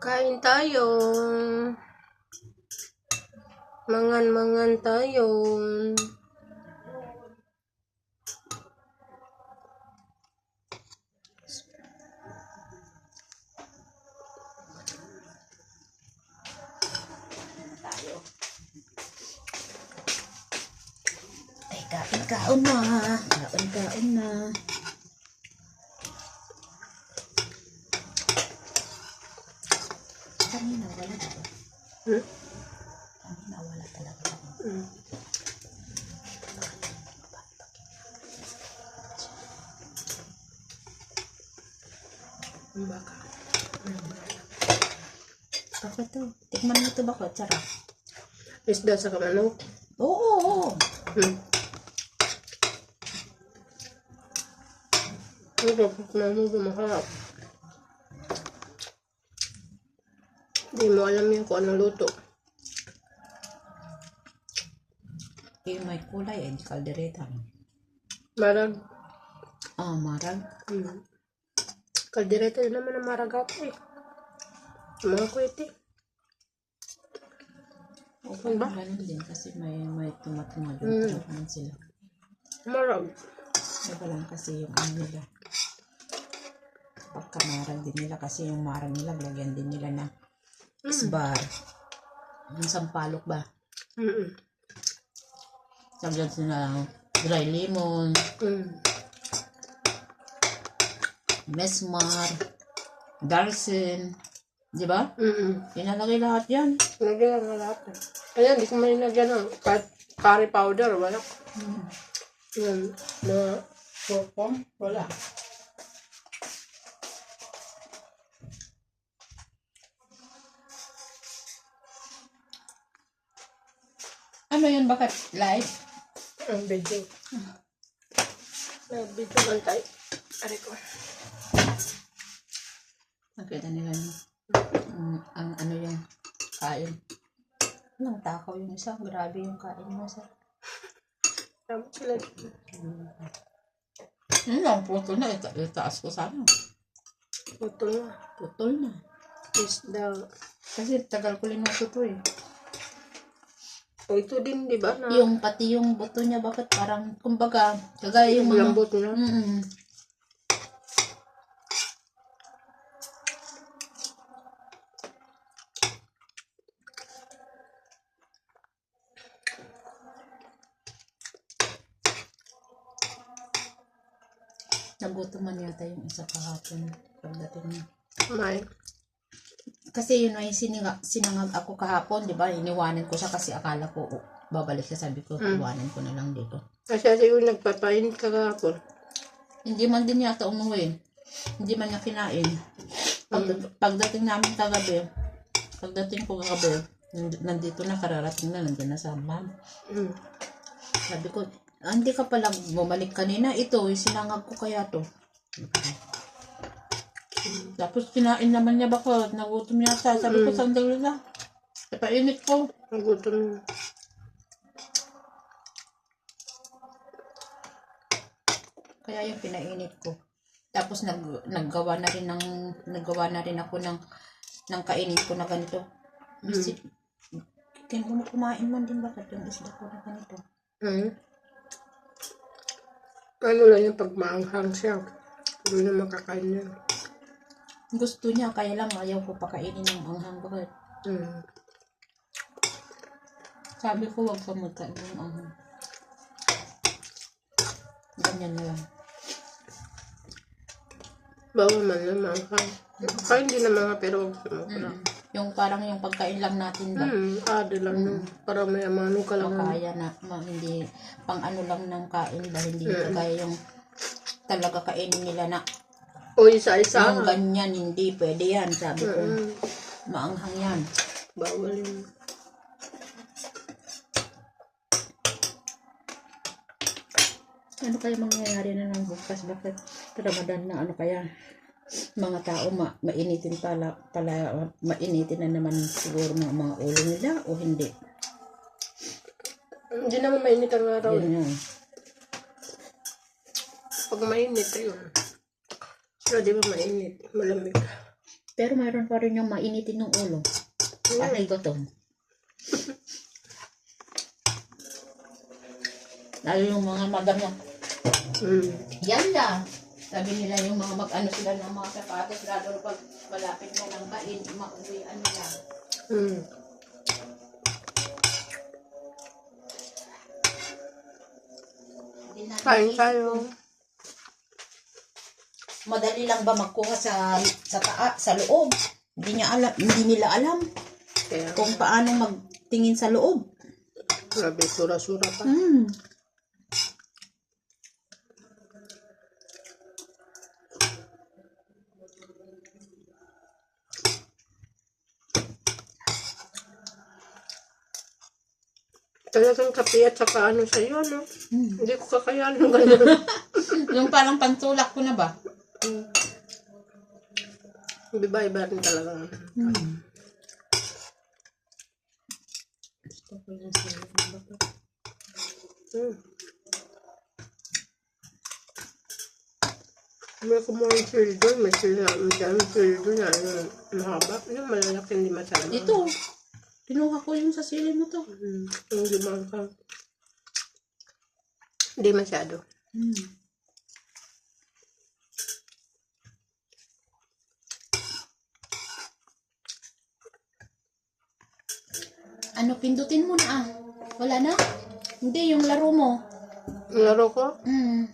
Kain tayo. Mangan-mangan tayo. tayo. Ay, kain-kaon na. Kain-kaon na. Kanina wala talaga. Hmm? Kanina wala talaga. Mm. Ang baka. Bakit to? Tikman mo to bakit? Sarap. Isda sa kamanok. Oo, oo, oo. Hmm. Ang kapag na mo Hindi mo alam yun kung anong luto. Yung may kulay, eh, kaldereta. Marag. Ah, marag. Hmm. Kaldereta yun naman ang maragapo eh. Mga kwete. Okay ba? Ganun din kasi may, may tumatuma Mm. doon. naman sila. Marag. Iba lang kasi yung ano nila. Pagka marag din nila kasi yung marag nila, lagyan din nila ng Mm. isbar. Yung sampalok ba? Mm. Lagyan sila dry lemon, Mm. mesmar, darsin. Di ba? Mm. Inalagay lahat yan. Lagyan ng lahat. Kaya hindi ko man nilagyan ng kahit curry powder. Wala. Yan. Mga popom. Wala. Ano yun? Bakit? Live? Ang video. May video lang tayo. Ari ko. Nakita nila yun. Ang, ang ano yung kain. Walang takaw yung isa. Grabe yung kain mo sa. Tama sila dito. Yun lang, putol na. Ita itaas ko sana. Putol na. Putol na. Isda. Kasi tagal ko linuto to eh. O ito din, di ba? Na Yung pati yung buto niya, bakit parang, kumbaga, kagaya yung mga... lambot na. Mm Nagutom man yata yung isa kahapon pagdating niya. May. Kasi yun ay sininga, sinangag ako kahapon, di ba? Iniwanan ko siya kasi akala ko oh, babalik siya. Sabi ko, Mm. iwanan ko na lang dito. Kasi siguro nagpapainit ka kahapon. Hindi man din yata umuwi. Hindi man niya kinain. Pag, Pagdating namin kagabi, pagdating ko kagabi, nand- nandito na, kararating na, nandun na sa ma'am. Mm. Sabi ko, ah, hindi ka pala bumalik kanina. Ito, sinangag ko kaya to. Tapos kinain naman niya bako, nagutom yata. Sabi ko, Mm. sandali na. Napainit ko. Nagutom na. Kaya yung pinainit ko. Tapos nag, naggawa na rin ng naggawa na rin ako ng ng kainin ko na ganito. Kasi kaya mo kumain man din bakit yung isda ko na ganito. Mm. Ano lang yung pag maanghang siya. Hindi na makakain niya. Gusto niya kaya lang ayaw ko pakainin ng anghang bakit. Mm. Sabi ko wag ka magkain ng anghang. Ganyan na lang. Bawal man lang maanghang. Kain din naman nga pero mm. Yung parang yung pagkain lang natin ba? Hmm, ade lang yun. Para may amano ka lang. Makaya na, ma, hindi, pang ano lang ng kain dahil hindi Mm. kagaya yung talaga kainin nila na O isa-isa. yung ganyan, hindi pwede yan. Sabi ko, Mm. maanghang yan. Bawal yun. Ano kaya mangyayari na ng bukas? Bakit Ramadan na ano kaya? Mga tao ma mainitin pala, pala mainitin na naman siguro mga, mga ulo nila o hindi. Hindi naman mainit ang araw. Yun yun. Pag mainit, ayun. Pero di ba mainit? Malamig. Pero mayroon pa rin yung mainitin ng ulo. Kasi gutom. Lalo yung mga madam na, Mm. yan lang. Sabi nila yung mga mag-ano sila ng mga sapatos, lalo pag malapit na ng kain, mauwian nila. Mm. Na Kain naisip tayo. Madali lang ba magkuha sa sa taa, sa loob? Hindi niya alam, hindi nila alam Kaya, kung paano magtingin sa loob. grabe, sura-sura pa. Hmm. Talagang kape at saka ano sa'yo, no? Hmm. Hindi ko kakayanin ganyan. Yung parang pantulak ko na ba? Iba-iba rin talaga. Hmm. Mm. May kumuha yung sildo, may sildo, may may sildo na, yung mahaba, yung malalaki hindi masama. Ito. Kinuha ko yung sa sili mo to. Mm. Yung limang ka. Hindi masyado. Hmm. Ano, pindutin mo na ah. Wala na? Hindi, yung laro mo. Laro ko, Hmm.